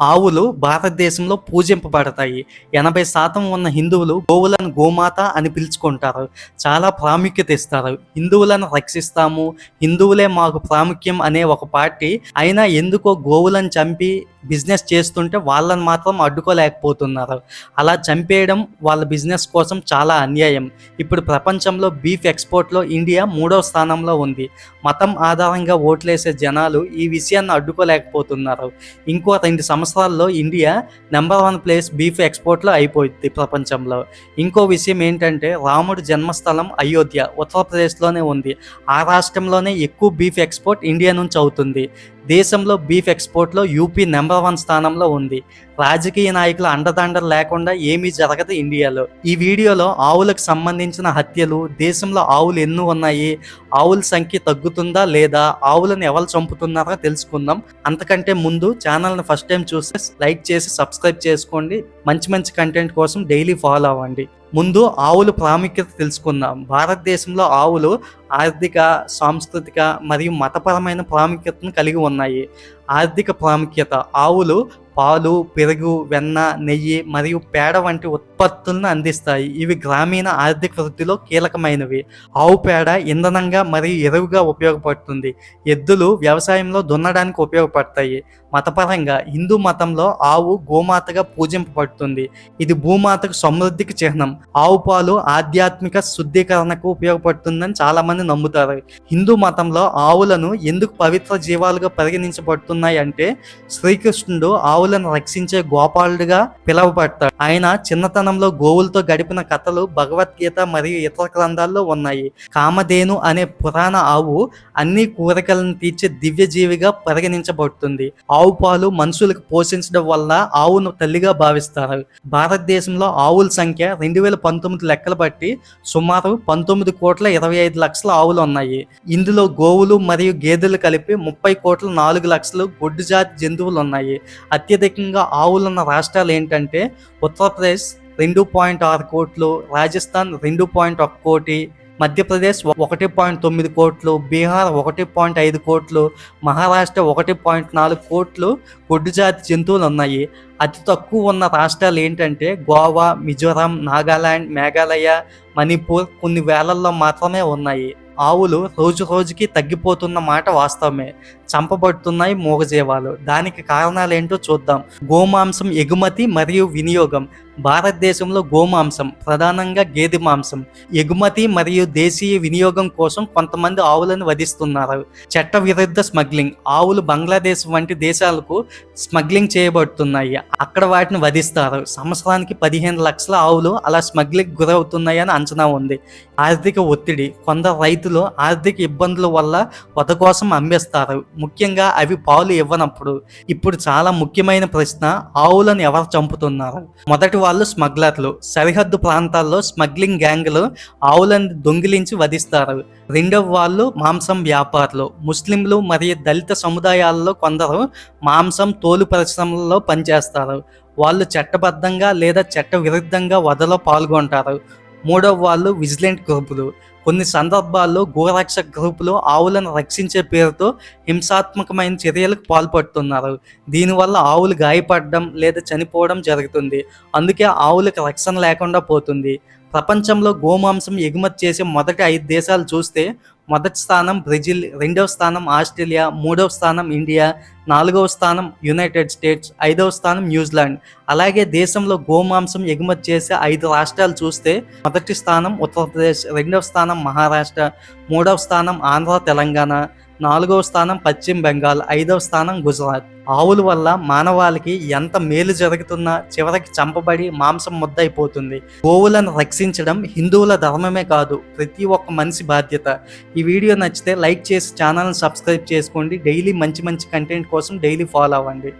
ఆవులు భారతదేశంలో పూజింపబడతాయి. ఎనభై శాతం ఉన్న హిందువులు గోవులను గోమాత అని పిలుచుకుంటారు. చాలా ప్రాముఖ్యత ఇస్తారు. హిందువులను రక్షిస్తాము. హిందువులే మాకు ప్రాముఖ్యం అనే ఒక పార్టీ. అయినా ఎందుకో గోవులను చంపి బిజినెస్ చేస్తుంటే వాళ్ళని మాత్రం అడ్డుకోలేకపోతున్నారు. అలా చంపేయడం వాళ్ళ బిజినెస్ కోసం చాలా అన్యాయం. ఇప్పుడు ప్రపంచంలో బీఫ్ ఎక్స్పోర్ట్లో ఇండియా మూడవ స్థానంలో ఉంది. మతం ఆధారంగా ఓట్లేసే జనాలు ఈ విషయాన్ని అడ్డుకోలేకపోతున్నారు. ఇంకో రెండు సంవత్సరాల్లో India number one place beef ఎక్స్పోర్ట్లో అయిపోయింది ప్రపంచంలో. ఇంకో విషయం ఏంటంటే రాముడు జన్మస్థలం అయోధ్య ఉత్తరప్రదేశ్లోనే ఉంది. ఆ రాష్ట్రంలోనే ఎక్కువ బీఫ్ ఎక్స్పోర్ట్ ఇండియా నుంచి అవుతుంది. దేశంలో బీఫ్ ఎక్స్పోర్ట్లో యూపీ నెంబర్ వన్ స్థానంలో ఉంది. రాజకీయ నాయకుల అండదండలు లేకుండా ఏమీ జరగదు ఇండియాలో. ఈ వీడియోలో ఆవులకు సంబంధించిన హత్యలు దేశంలో ఆవులు ఎన్ని ఉన్నాయి ఆవుల సంఖ్య తగ్గుతుందా లేదా ఆవులను ఎవరు చంపుతున్నారో తెలుసుకుందాం. అంతకంటే ముందు ఛానల్ని ఫస్ట్ టైం చూస్తే లైక్ చేసి సబ్స్క్రైబ్ చేసుకోండి. మంచి మంచి కంటెంట్ కోసం డైలీ ఫాలో అవ్వండి. ముందు ఆవుల ప్రాముఖ్యత తెలుసుకుందాం. భారతదేశంలో ఆవులు ఆర్థిక సాంస్కృతిక మరియు మతపరమైన ప్రాముఖ్యతను కలిగి ఉన్నాయి. ఆర్థిక ప్రాముఖ్యత ఆవులు పాలు పెరుగు వెన్న నెయ్యి మరియు పేడ వంటి ఉత్పత్తులను అందిస్తాయి. ఇవి గ్రామీణ ఆర్థిక వృద్ధిలో కీలకమైనవి. ఆవు పేడ ఇంధనంగా మరియు ఎరువుగా ఉపయోగపడుతుంది. ఎద్దులు వ్యవసాయంలో దున్నడానికి ఉపయోగపడతాయి. మతపరంగా హిందూ మతంలో ఆవు గోమాతగా పూజింపబడుతుంది. ఇది భూమాతకు సమృద్ధికి చిహ్నం. ఆవు పాలు ఆధ్యాత్మిక శుద్ధీకరణకు ఉపయోగపడుతుందని చాలామంది నమ్ముతారు. హిందూ మతంలో ఆవులను ఎందుకు పవిత్ర జీవాలుగా పరిగణించబడుతుంది? పరిగణించబడుతున్నాయి అంటే శ్రీకృష్ణుడు ఆవులను రక్షించే గోపాలుడిగా పిలువబడతాడు. ఆయన చిన్నతనంలో గోవులతో గడిపిన కథలు భగవద్గీత మరియు ఇతర గ్రంథాల్లో ఉన్నాయి. కామధేను అనే పురాణ ఆవు అన్ని కోరికలను తీర్చే దివ్యజీవిగా పరిగణించబడుతుంది. ఆవు పాలు మనుషులకు పోషించడం వల్ల ఆవును తల్లిగా భావిస్తారు. భారతదేశంలో ఆవుల సంఖ్య రెండు వేల పంతొమ్మిది లెక్కలు బట్టి సుమారు పంతొమ్మిది కోట్ల ఇరవై ఐదు లక్షల ఆవులు ఉన్నాయి. ఇందులో గోవులు మరియు గేదెలు కలిపి ముప్పై కోట్ల నాలుగు లక్షలు గొడ్డు జాతి జంతువులు ఉన్నాయి. అత్యధికంగా ఆవులున్న రాష్ట్రాలు ఏంటంటే ఉత్తరప్రదేశ్ రెండు పాయింట్ ఆరు కోట్లు రాజస్థాన్ రెండు పాయింట్ ఒక కోటి మధ్యప్రదేశ్ ఒకటి పాయింట్ తొమ్మిది కోట్లు బీహార్ ఒకటి పాయింట్ ఐదు కోట్లు మహారాష్ట్ర ఒకటి పాయింట్ నాలుగు కోట్లు గొడ్డు జాతి జంతువులు ఉన్నాయి. అతి తక్కువ ఉన్న రాష్ట్రాలు ఏంటంటే గోవా మిజోరాం నాగాలాండ్ మేఘాలయ మణిపూర్ కొన్ని వేలల్లో మాత్రమే ఉన్నాయి. ఆవులు రోజు రోజుకి తగ్గిపోతున్న మాట వాస్తవమే. చంపబడుతున్నాయి మూగజీవాలు. దానికి కారణాలు ఏంటో చూద్దాం. గోమాంసం ఎగుమతి మరియు వినియోగం. భారతదేశంలో గోమాంసం ప్రధానంగా గేదె మాంసం ఎగుమతి మరియు దేశీయ వినియోగం కోసం కొంతమంది ఆవులను వధిస్తున్నారు. చట్ట విరుద్ధ స్మగ్లింగ్ ఆవులు బంగ్లాదేశ్ వంటి దేశాలకు స్మగ్లింగ్ చేయబడుతున్నాయి. అక్కడ వాటిని వధిస్తారు. సంవత్సరానికి పదిహేను లక్షల ఆవులు అలా స్మగ్లింగ్ గురవుతున్నాయని అంచనా ఉంది. ఆర్థిక ఒత్తిడి కొందరు రైతులు ఆర్థిక ఇబ్బందుల వల్ల వధ కోసం అమ్మేస్తారు. ముఖ్యంగా అవి పాలు ఇవ్వనప్పుడు. ఇప్పుడు చాలా ముఖ్యమైన ప్రశ్న ఆవులను ఎవరు చంపుతున్నారు? మొదటి వాళ్ళు స్మగ్లర్లు. సరిహద్దు ప్రాంతాల్లో స్మగ్లింగ్ గ్యాంగ్లు ఆవులను దొంగిలించి వధిస్తారు. రెండవ వాళ్ళు మాంసం వ్యాపారులు. ముస్లింలు మరియు దళిత సముదాయాల్లో కొందరు మాంసం తోలు పరిశ్రమలలో పనిచేస్తారు. వాళ్ళు చట్టబద్ధంగా లేదా చట్ట విరుద్ధంగా వధలో పాల్గొంటారు. మూడవ వాళ్ళు విజిలెంట్ గ్రూపులు. కొన్ని సందర్భాల్లో గోరక్షక గ్రూపులు ఆవులను రక్షించే పేరుతో హింసాత్మకమైన చర్యలకు పాల్పడుతున్నారు. దీనివల్ల ఆవులు గాయపడడం లేదా చనిపోవడం జరుగుతుంది. అందుకే ఆవులకు రక్షణ లేకుండా పోతుంది. ప్రపంచంలో గోమాంసం ఎగుమతి చేసే మొదటి ఐదు దేశాలు చూస్తే మొదటి స్థానం బ్రెజిల్ రెండవ స్థానం ఆస్ట్రేలియా మూడవ స్థానం ఇండియా నాలుగవ స్థానం యునైటెడ్ స్టేట్స్ ఐదవ స్థానం న్యూజిలాండ్. అలాగే దేశంలో గోమాంసం ఎగుమతి చేసే ఐదు రాష్ట్రాలు చూస్తే మొదటి స్థానం ఉత్తరప్రదేశ్ రెండవ స్థానం మహారాష్ట్ర మూడవ స్థానం ఆంధ్ర తెలంగాణ నాలుగవ స్థానం పశ్చిమ బెంగాల్ ఐదవ స్థానం గుజరాత్. ఆవుల వల్ల మానవాళికి ఎంత మేలు జరుగుతున్నా చివరికి చంపబడి మాంసం ముద్దయిపోతుంది. గోవులను రక్షించడం హిందువుల ధర్మమే కాదు ప్రతి ఒక్క మనిషి బాధ్యత. ఈ వీడియో నచ్చితే లైక్ చేసి ఛానల్ని సబ్స్క్రైబ్ చేసుకోండి. డైలీ మంచి మంచి కంటెంట్ కోసం డైలీ ఫాలో అవ్వండి.